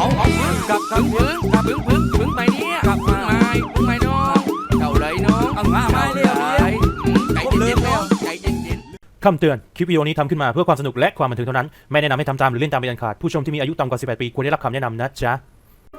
เอาเอาพึ่งกับกับพึ่งกับพึ่งพึ่งพึ่งไปเนี่ยกับพึ่งไม้พึ่งไม้น้องเจ้าเลยน้องเอามามาเร็วใจเย็นๆแล้วใจเย็นๆคำเตือน คลิปวิดีโอนี้ทำขึ้นมาเพื่อความสนุกและความบันเทิงเท่านั้น ไม่แนะนำให้ทำตามหรือเล่นตามเป็นอันขาด ผู้ชมที่มีอายุต่ำกว่า 18 ปีควรได้รับคำแนะนำนะจ๊ะ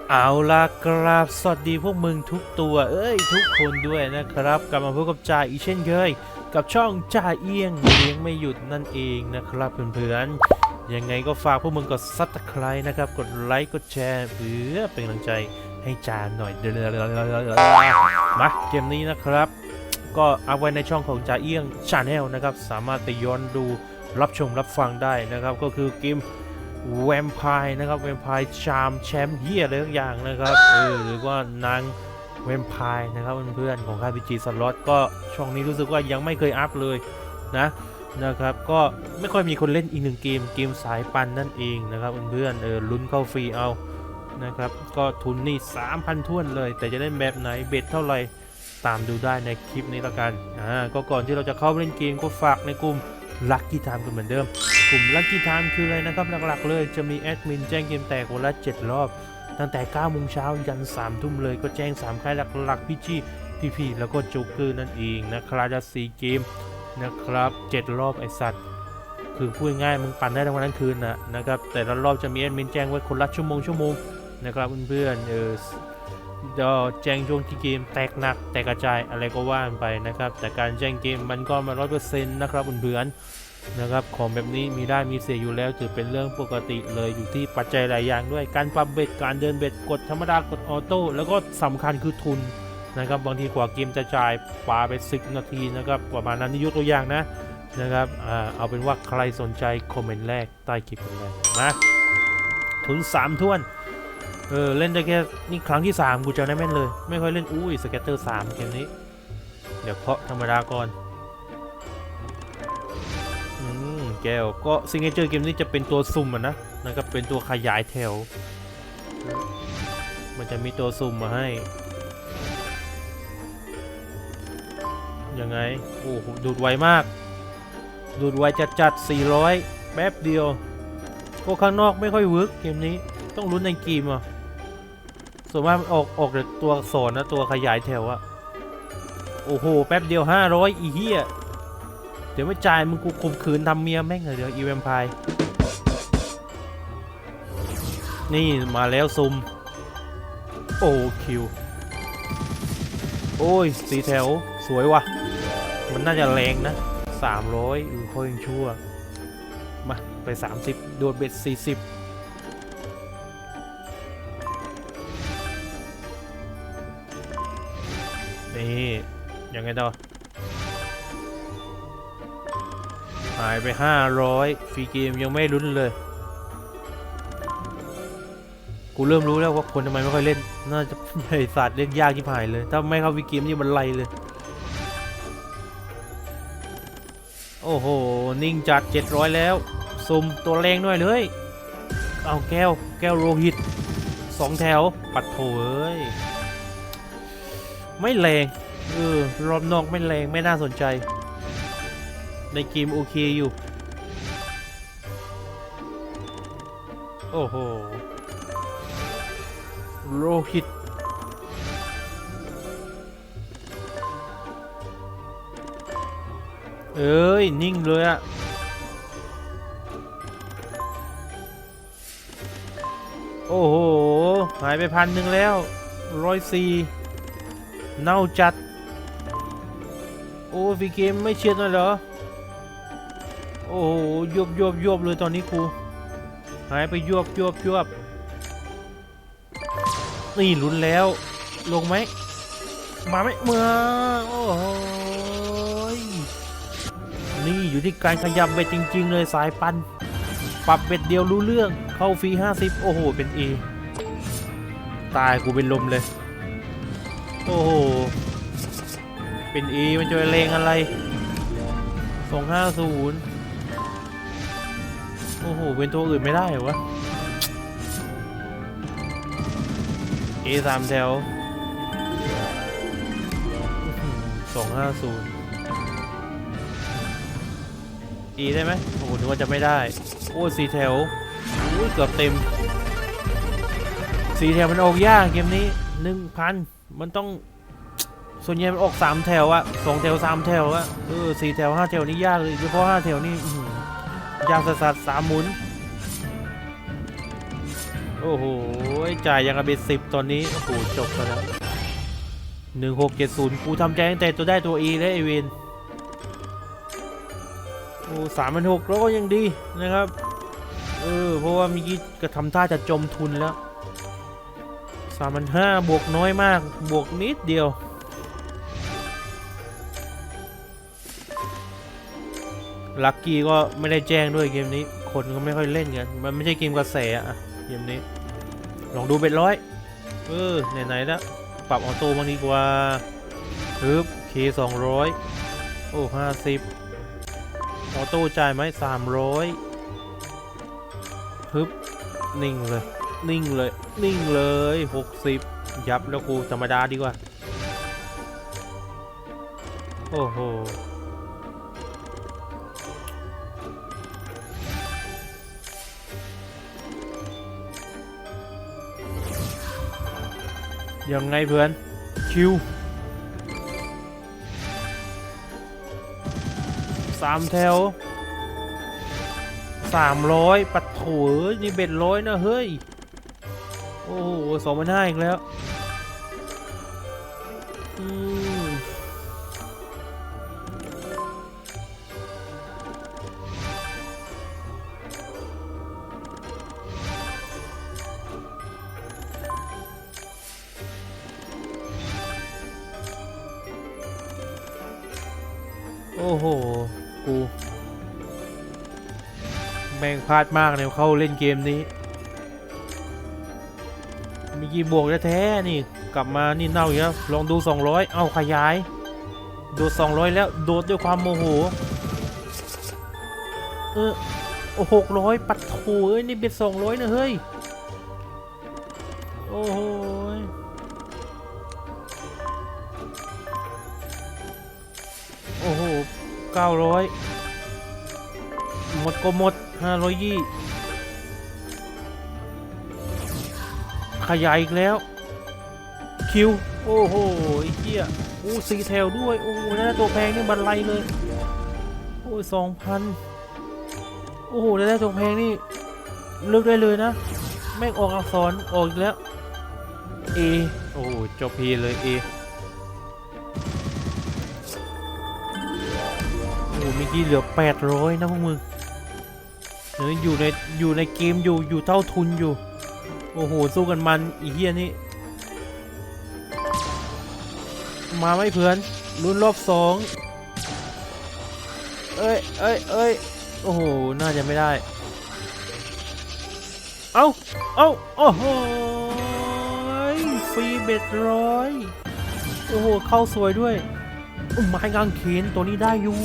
เอาล่ะกราบสวัสดีพวกมึงทุกตัวเอ้ยทุกคนด้วยนะครับ กลับมาพบกับจ่าอีกเช่นเคย กับช่องจ่าเอี้ยงเลี้ยงไม่หยุดนั่นเองนะครับเพื่อนๆ ยังไงก็ฝากพวกมึงกดซับสไครต์นะครับ กดไลค์ กดแชร์เพื่อเป็นกำลังใจให้จานหน่อยเด้อมาเกมนี้นะครับ ก็เอาไว้ในช่องของจ่าเอี้ยงชาแนลนะครับ สามารถไปย้อนดูรับชมรับฟังได้นะครับ ก็คือเกมแวมไพร์นะครับแวมไพร์ชามแชมป์เฮียอะไรทุกอย่างนะครับเออหรือว่านางแวมไพร์นะครับเพื่อนๆของค่ายพีจีสล็อตก็ช่องนี้รู้สึกว่ายังไม่เคยอัพเลยนะ นะครับก็ไม่ค่อยมีคนเล่นอีกหนึ่งเกมเกมสายปันนั่นเองนะครับเพื่อนๆเออลุ้นเข้าฟรีเอานะครับก็ทุนนี่ 3,000ท้วนเลย แต่จะเล่นแบบไหนเบ็ดเท่าไหร่ตามดูได้ในคลิปนี้ละกันอ่าก็ก่อนที่เราจะเข้าเล่นเกมก็ฝากในกลุ่ม Lucky Time กันเหมือนเดิม กลุ่ม Lucky Time คืออะไรนะครับหลักๆเลยจะมีแอดมินแจ้งเกมแตกวันละ 7 รอบ ตั้งแต่9โมงเช้ายัน3ทุ่มเลยก็แจ้ง3ค่ายหลักๆพี่จี้พี่พีแล้วก็โจ๊กเกอร์นั่นเองนะครับจะสีเกม นะครับ7รอบไอสัตว์คือพูดง่ายมึงปั่นได้ทั้งวันทั้งคืนนะนะครับแต่ละรอบจะมีแอดมินแจ้งไว้คนละชั่วโมงชั่วโมงนะครับเพื่อนๆเออแจ้งช่วงที่เกมแตกหนักแตกกระจายอะไรก็ว่ากันไปนะครับ แต่การแจ้งเกมมันก็มาร้อยเปอร์เซ็นต์นะครับเพื่อนๆนะครับของแบบนี้มีได้มีเสียอยู่แล้วถือเป็นเรื่องปกติเลยอยู่ที่ปัจจัยหลายอย่างด้วยการปรับเบ็ดการเดินเบ็ดกดธรรมดากดออโต้แล้วก็สำคัญคือทุน นะครับบางทีกว่าเกมจะจ่ายปาไป 10 นาทีนะครับประมาณนั้นนี่ยกตัวอย่างนะนะครับอเอาเป็นว่าใครสนใจคอมเมนต์แรกใต้คลิปกันเลยนะทุน3ท้วนเออเล่นได้แค่นี่ครั้งที่ 3 กูจะได้แม่นเลย ไม่ค่อยเล่นอุ้ยสเก็ตเตอร์3เกมนี้ เดี๋ยวเคาะธรรมดาก่อนอืมแก้วก็ซิงเกิลเกมนี้จะเป็นตัวซุ่มอะนะนะครับเป็นตัวขยายแถว มันจะมีตัวซุ่มมาให้ ยังไง โอ้โหดูดไวมาก ดูดไวจัดจัด400 แป๊บเดียวก็ข้างนอกไม่ค่อยเวิร์กเกมนี้ต้องลุ้นในเกมอะส่วนมากมันออกออกแต่ตัวอักษรนะตัวขยายแถวอะโอ้โห แป๊บเดียว 500 อีเหี้ยเดี๋ยวไม่จ่ายมึงกูข่มขืนทำเมียแม่งเลยเดี๋ยวอีเวมพายนี่มาแล้วซุม โอ้คิว โอ้ยสีแถว สวยว่ะ มันน่าจะแรงนะ300อือค่อยยังชั่ว มา ไป30โดดเบ็ด40นี่ยังไงต่อหายไป 500 ฟรีเกมยังไม่ลุ้นเลย กูเริ่มรู้แล้วว่าคนทำไมไม่ค่อยเล่น น่าจะไอสัตว์เล่นยากที่หายเลย ถ้าไม่เข้าฟรีเกมนี่มันไล่เลย อ้โห นิ่งจัด 700 แล้วซุ่มตัวแรงด้วยเลย เอาแก้ว แก้วโรหิตสองแถว ปัดโถเอ้ย ไม่แรง เออ รอบนอกไม่แรง ไม่น่าสนใจ ในเกมโอเคอยู่ โอ้โห โรฮิต เอ้ย นิ่งเลยอะโอ้โห หายไปพันหนึ่งแล้วร้อยสี่เน่าจัด โอ้ฟีเกมไม่เชียร์หน่อยเหรอ โอ้โหยบยบยบเลยตอนนี้ครูหายไปยบยบยบนี่ลุ้นแล้ว ลงไหม มาไหมเมื่อโอ้โห นี่อยู่ที่การขยับเบ็ดจริง ๆ เลยสายปัน ปรับเบ็ดเดียวรู้เรื่องเข้าฟรี 50 โอ้โห เป็นเอตายกูเป็นลมเลย โอ้โห เป็นเอมันจะเลงอะไรสองห้าศูนย์โอ้โห เป็นตัวอื่นไม่ได้เหรอวะเอสามแถวสองห้าศูนย์ีได้ไหมโอ้โหนึกว่าจะไม่ได้ โอ้สี่แถวโอ้ยเกือบเต็ม สีแถวมันออกยากเกมนี้หนึ่งพันมันต้องส่วนใหญ่มันออกสามแถวอะสองแถวสามแถวอะเออสี่แถวห้าแถวนี่ยากเลยเฉพาะห้าแถวนี้ยากสัสสามหมุน โอ้โหจ่ายยังกับเบ็ดสิบตอนนี้โอ้โหจบแล้วหนึ่งหกเจ็ดศูนย์กูทำใจตั้งแต่ตัวได้ตัว E แล้วไอเวน อ้สามพันหกแล้วก็ยังดีนะครับ เออ เพราะว่ามื่อกี้ก็ทำท่าจะจมทุนแล้วสามพันห้าบวกน้อยมาก บวกนิดเดียวลัคกี้ก็ไม่ได้แจ้งด้วยเกมนี้ คนก็ไม่ค่อยเล่นกัน มันไม่ใช่เกมกระแสอะเกมนี้ ลองดูเบ็ดร้อย เออ ไหนๆแล้วปรับออโต้บ้างดีกว่าฮึบเคสองร้อยโอ้ห้าสิบ ออโต้จ่ายไหมสามร้อยฮึบนิ่งเลย นิ่งเลย นิ่งเลยหกสิบยับแล้วกูธรรมดาดีกว่า โอ้โหยังไงเพื่อน คิว สามแถวสามร้อยปัดโถเอ้ยนี่เบ็ดร้อยนะเฮ้ย โอ้โหสองพันห้าอีกแล้วโอ้โห กู แม่งพลาดมากเลยเข้าเล่นเกมนี้ มีกี่บวกแท้ๆนี่ กลับมานี่เน่าอีกแล้วลองดู 200 เอาขยาย โดด 200 แล้วโดดด้วยความโมโห เออโอหกร้อยปัดโถเอ้ย นี่เบ็ดสองร้อยนะเฮ้ย โอ้โห 900 หมดก็หมด 500ยี่ขยายอีกแล้ว คิว โอ้โหไอ้เหี้ยโอ้สีแถวด้วย โอ้ได้วตัวแพงนี่บันไลเลย โอ้สองพันโอ้โหได้วตัวแพงนี่เลือกได้เลยนะ แม่งออกอักษรออกอีกแล้ว A โอ้จบพีเลย A เมื่อกี้เหลือ 800 นะพวกมึงเอออยู่ในอยู่ในเกมอยู่อยู่เท่าทุนอยู่ โอ้โห สู้กันมันอีเฮียนี่ มาไม่เพื่อนรุ่นรอบสองเอ้ยเอ้ยเอ้ยโอ้โห น่าจะไม่ได้ เอาเอาโอ้โหฟรีเบ็ดร้อยโอ้โห เข้าสวยด้วยอุ้ยไม้กางเขนตัวนี้ได้อยู่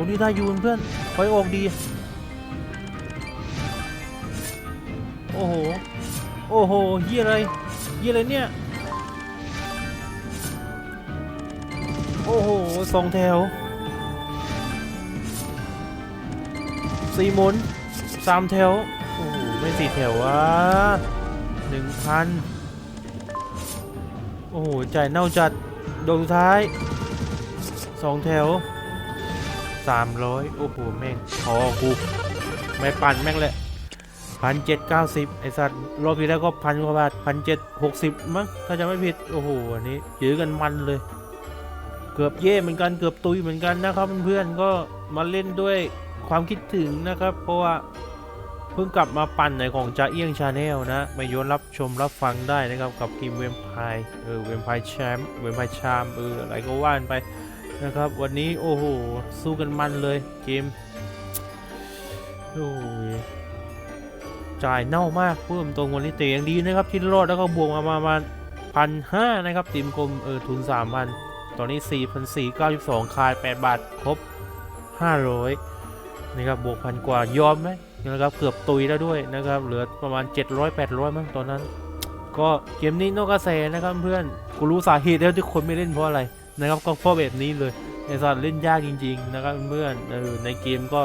ตัวนี้ได้ยู่เพื่อนคอยออกดี โอ้โห โอ้โหเฮียอะไรเฮียอะไรเนี่ย โอ้โหสองแถวสี่หมุนสามแถว โอ้โห ไม่สี่แถววะหนึ่งพันโอ้โหจ่ายเน่าจัดโดนสุดท้ายสองแถวามร้อยโอ้โหแม่งพอกูไม่ปั่นแม่งเลยพันเจ็ดเก้าสิบไอสัตว์รอบที่แล้วก็พันกว่าบาทพันเจ็ดหกสิบมั้งถ้าจะไม่ผิดโอ้โหอันนี้ยื้อกันมันเลย เกือบเย่เหมือนกันเกือบตุยเหมือนกันนะครับเพื่อนๆก็มาเล่นด้วยความคิดถึงนะครับ เพราะว่าเพิ่งกลับมาปั่นในของจ่าเอี้ยงชาแนลนะมาย้อนรับชมรับฟังได้นะครับกับทีมเวมไพร์เออเวมไพร์แชมป์เวมไพร์ชามเอออะไรก็ว่านไป นะครับ วันนี้โอ้โหสู้กันมันเลยเกมโอ้ยจ่ายเน่ามากเพิ่มตรงวันนี้เตะยังดีนะครับที่รอดแล้วก็บวกมาประมาณพันห้านะครับทีมกลมเออทุนสามพันตอนนี้4,492คาย8บาทครบ500นะครับบวกพันกว่ายอมไหมนะครับเกือบตุยแล้วด้วยนะครับ เหลือประมาณ 700 800 มั้งตอนนั้น ก็เกมนี้นอกกระแสนะครับเพื่อน กูรู้สาเหตุแล้วที่คนไม่เล่นเพราะอะไร นะครับก็เพราะแบบนี้เลยไอ้สัตว์เล่นยากจริง ๆ นะครับเพื่อนเออในเกมก็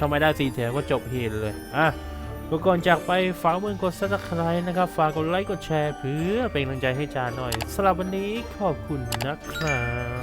ทำไมได้สีแถวก็จบเหตุเลยอะก็ก่อนจากไปฝากเมือนกดซับสไครต์นะครับ ฝากกดไลค์กดแชร์เพื่อเป็นกำลังใจให้จาหน่อยสำหรับวันนี้ขอบคุณนะครับ